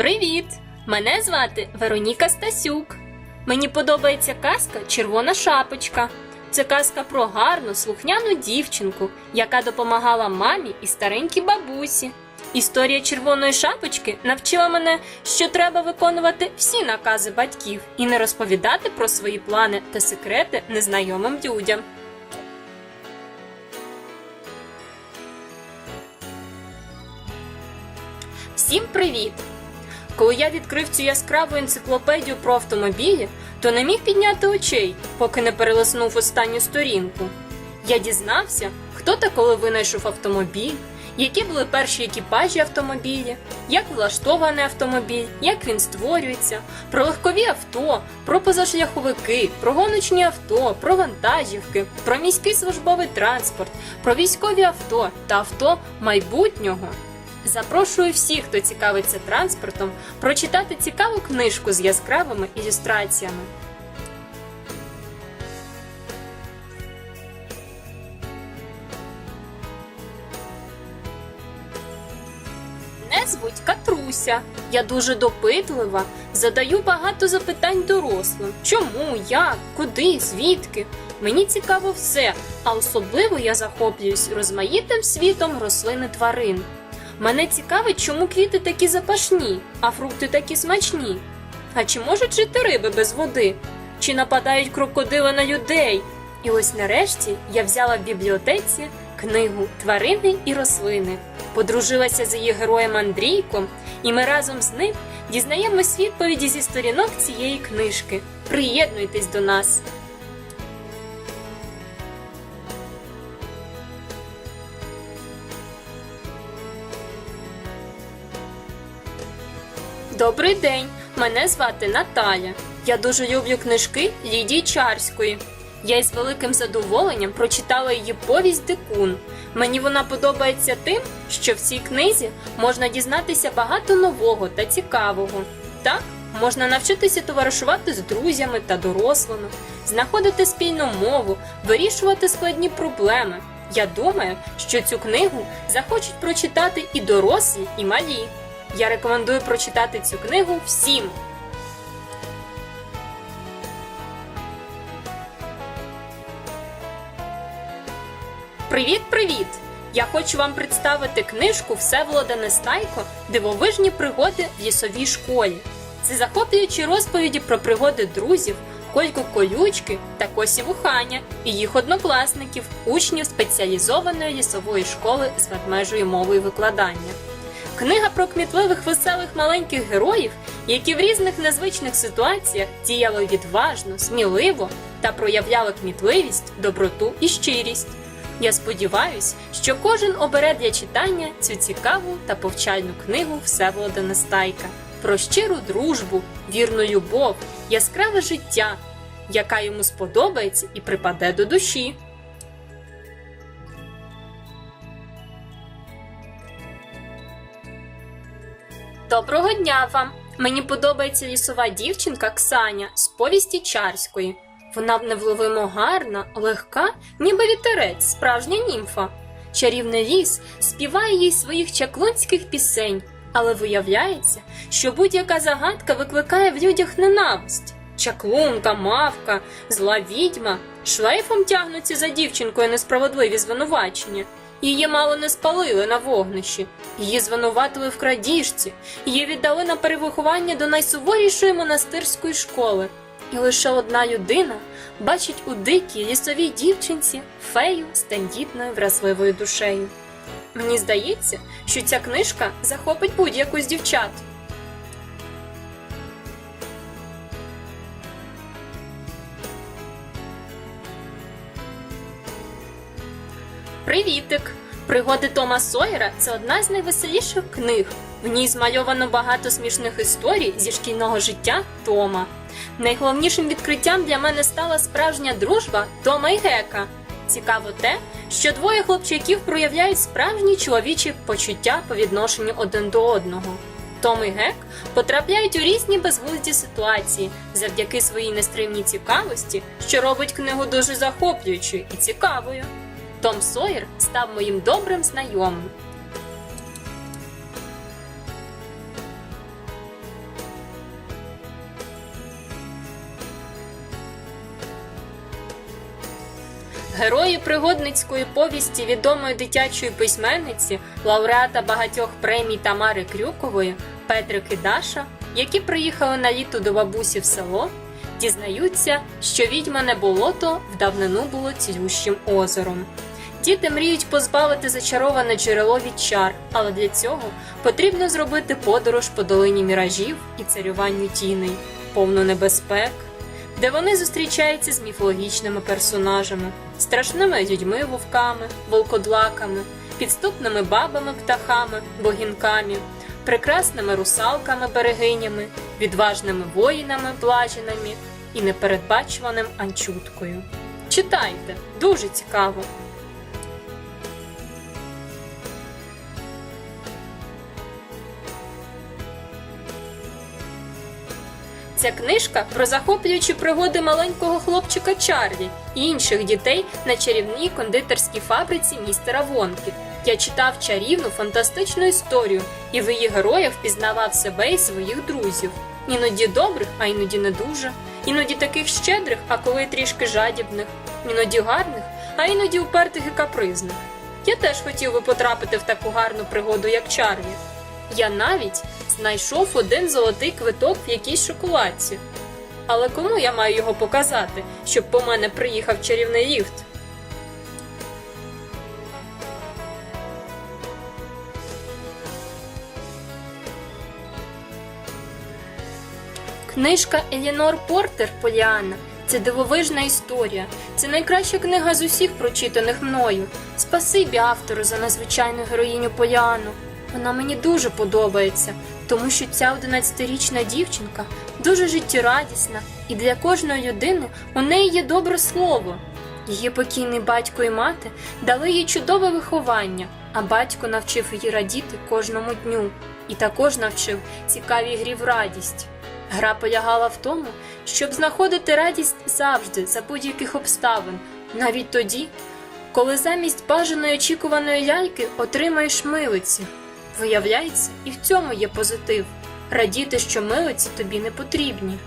Привіт! Мене звати Вероніка Стасюк. Мені подобається казка Червона шапочка. Це казка про гарну, слухняну дівчинку, яка допомагала мамі і старенькій бабусі. Історія червоної шапочки навчила мене, що треба виконувати всі накази батьків і не розповідати про свої плани та секрети незнайомим людям. Всім привіт! Коли я відкрив цю яскраву енциклопедію про автомобілі, то не міг підняти очей, поки не перелиснув останню сторінку. Я дізнався, хто та коли винайшов автомобіль, які були перші екіпажі автомобілі, як влаштований автомобіль, як він створюється, про легкові авто, про позашляховики, про гоночні авто, про вантажівки, про міський службовий транспорт, про військові авто та авто майбутнього. Запрошую всіх, хто цікавиться транспортом, прочитати цікаву книжку з яскравими ілюстраціями. Мене звуть Катруся. Я дуже допитлива, задаю багато запитань дорослим: чому, як, куди, звідки. Мені цікаво все, а особливо я захоплююсь розмаїтим світом рослин і тварин. Мене цікавить, чому квіти такі запашні, а фрукти такі смачні. А чи можуть жити риби без води? Чи нападають крокодили на людей? І ось нарешті я взяла в бібліотеці книгу Тварини і рослини, подружилася з її героєм Андрійком, і ми разом з ним дізнаємось відповіді зі сторінок цієї книжки. Приєднуйтесь до нас! Добрий день! Мене звати Наталя. Я дуже люблю книжки Лідії Чарської. Я із великим задоволенням прочитала її повість Дикун. Мені вона подобається тим, що в цій книзі можна дізнатися багато нового та цікавого. Так, можна навчитися товаришувати з друзями та дорослими, знаходити спільну мову, вирішувати складні проблеми. Я думаю, що цю книгу захочуть прочитати і дорослі, і малі. Я рекомендую прочитати цю книгу всім. Привіт, привіт! Я хочу вам представити книжку Всеволода Нестайко Дивовижні пригоди в лісовій школі. Це захоплюючі розповіді про пригоди друзів, Кольку Колючки та Косі Вуханя і їх однокласників, учнів спеціалізованої лісової школи з ведмежою мовою викладання. Книга про кмітливих веселих маленьких героїв, які в різних незвичних ситуаціях діяли відважно, сміливо та проявляли кмітливість, доброту і щирість. Я сподіваюсь, що кожен обере для читання цю цікаву та повчальну книгу Всеволода Нестайка про щиру дружбу, вірну любов, яскраве життя, яка йому сподобається і припаде до душі. Доброго дня вам! Мені подобається лісова дівчинка Ксаня з повісті Чарської. Вона невловимо гарна, легка, ніби вітерець, справжня німфа. Чарівний ліс співає їй своїх чаклунських пісень, але виявляється, що будь-яка загадка викликає в людях ненависть. Чаклунка, мавка, зла відьма шлейфом тягнуться за дівчинкою несправедливі звинувачення. Її мало не спалили на вогнищі, її звинуватили в крадіжці, її віддали на перевиховання до найсуворішої монастирської школи. І лише одна людина бачить у дикій лісовій дівчинці фею з тендітною вразливою душею. Мені здається, що ця книжка захопить будь-яку з дівчат. Привітик! Пригоди Тома Сойера це одна з найвеселіших книг. В ній змальовано багато смішних історій зі шкільного життя Тома. Найголовнішим відкриттям для мене стала справжня дружба Тома і Гека. Цікаво те, що двоє хлопчаків проявляють справжні чоловічі почуття по відношенню один до одного. Том і Гек потрапляють у різні безглузді ситуації завдяки своїй нестримній цікавості, що робить книгу дуже захоплюючою і цікавою. Том Сойер став моїм добрим знайомим. Герої пригодницької повісті відомої дитячої письменниці, лауреата багатьох премій Тамари Крюкової, Петрик і Даша, які приїхали на літо до бабусі в село, дізнаються, що відьма відьмане болото в давнину було цілющим озером. Діти мріють позбавити зачароване джерело від чар, але для цього потрібно зробити подорож по долині міражів і царюванню тіней, повну небезпек, де вони зустрічаються з міфологічними персонажами, страшними людьми вовками, волкодлаками, підступними бабами птахами, богінками, прекрасними русалками берегинями, відважними воїнами блаженами і непередбачуваним анчуткою. Читайте, дуже цікаво! Ця книжка про захоплюючі пригоди маленького хлопчика Чарлі і інших дітей на чарівній кондитерській фабриці містера Вонки. Я читав чарівну фантастичну історію і в її героях впізнавав себе і своїх друзів. Іноді добрих, а іноді не дуже, іноді таких щедрих, а коли трішки жадібних, іноді гарних, а іноді упертих і капризних. Я теж хотів би потрапити в таку гарну пригоду, як Чарлі. Я навіть знайшов один золотий квиток в якійсь шоколадці. Але кому я маю його показати, щоб по мене приїхав чарівний ліфт? Книжка Елінор Портер Поліанна це дивовижна історія. Це найкраща книга з усіх прочитаних мною. Спасибі автору за надзвичайну героїню Поліану. Вона мені дуже подобається, тому що ця 11-річна дівчинка дуже життєрадісна, і для кожної людини у неї є добре слово. Її покійний батько і мати дали їй чудове виховання, а батько навчив її радіти кожному дню і також навчив цікавій грі в радість. Гра полягала в тому, щоб знаходити радість завжди за будь-яких обставин, навіть тоді, коли замість бажаної очікуваної ляльки отримаєш милиці. Виявляється, і в цьому є позитив радіти, що милиці тобі не потрібні.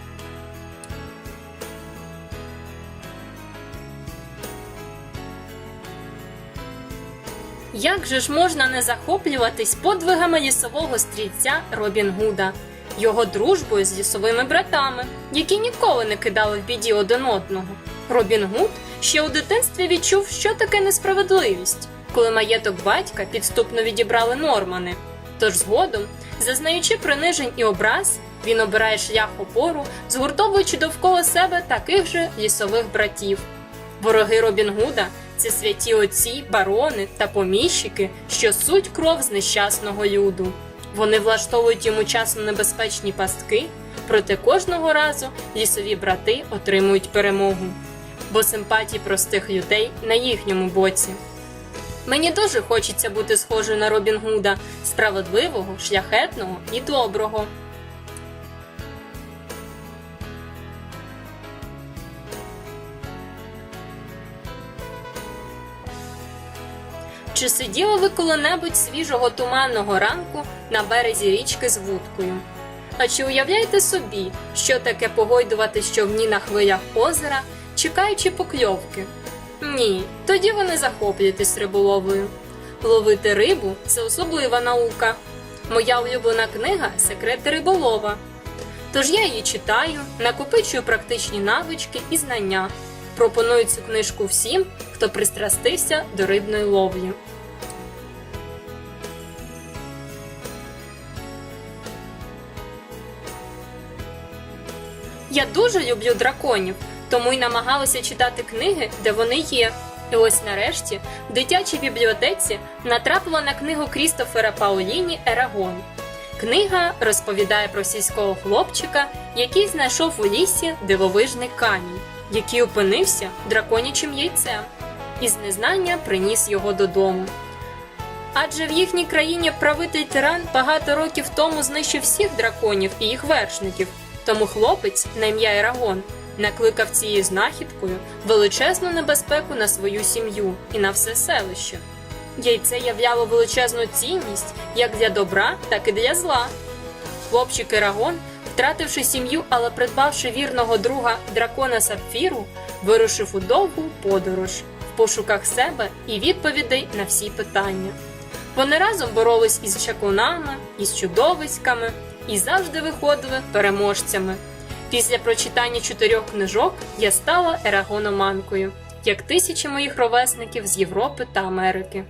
Як же ж можна не захоплюватись подвигами лісового стрільця Робін Гуда, його дружбою з лісовими братами, які ніколи не кидали в біді один одного? Робін Гуд ще у дитинстві відчув, що таке несправедливість, коли маєток батька підступно відібрали нормани. Тож згодом, зазнаючи принижень і образ, він обирає шлях опору, згуртовуючи довкола себе таких же лісових братів. Вороги Робін Гуда це святі отці, барони та поміщики, що суть кров з нещасного люду. Вони влаштовують йому часом небезпечні пастки, проте кожного разу лісові брати отримують перемогу, бо симпатії простих людей на їхньому боці. Мені дуже хочеться бути схожою на Робін Гуда, справедливого, шляхетного і доброго. Чи сиділи ви коли-небудь свіжого туманного ранку на березі річки з вудкою? А чи уявляєте собі, що таке погойдувати щовні на хвилях озера, чекаючи покльовки? Ні, тоді ви не захоплюєтесь риболовлею. Ловити рибу це особлива наука. Моя улюблена книга Секрети риболова. Тож я її читаю, накопичую практичні навички і знання. Пропоную цю книжку всім, хто пристрастився до рибної ловлі. Я дуже люблю драконів, тому й намагалася читати книги, де вони є. І ось нарешті в дитячій бібліотеці натрапила на книгу Крістофера Паоліні Ерагон. Книга розповідає про сільського хлопчика, який знайшов у лісі дивовижний камінь, який опинився драконячим яйцем, і з незнання приніс його додому. Адже в їхній країні правитель тиран багато років тому знищив всіх драконів і їх вершників, тому хлопець на ім'я Ерагон накликав цією знахідкою величезну небезпеку на свою сім'ю і на все селище. Яйце являло величезну цінність як для добра, так і для зла. Хлопчик Ерагон, втративши сім'ю, але придбавши вірного друга дракона Сапфіру, вирушив у довгу подорож в пошуках себе і відповідей на всі питання. Вони разом боролись із чаклунами, із чудовиськами і завжди виходили переможцями. Після прочитання чотирьох книжок я стала ерагономанкою, як тисячі моїх ровесників з Європи та Америки.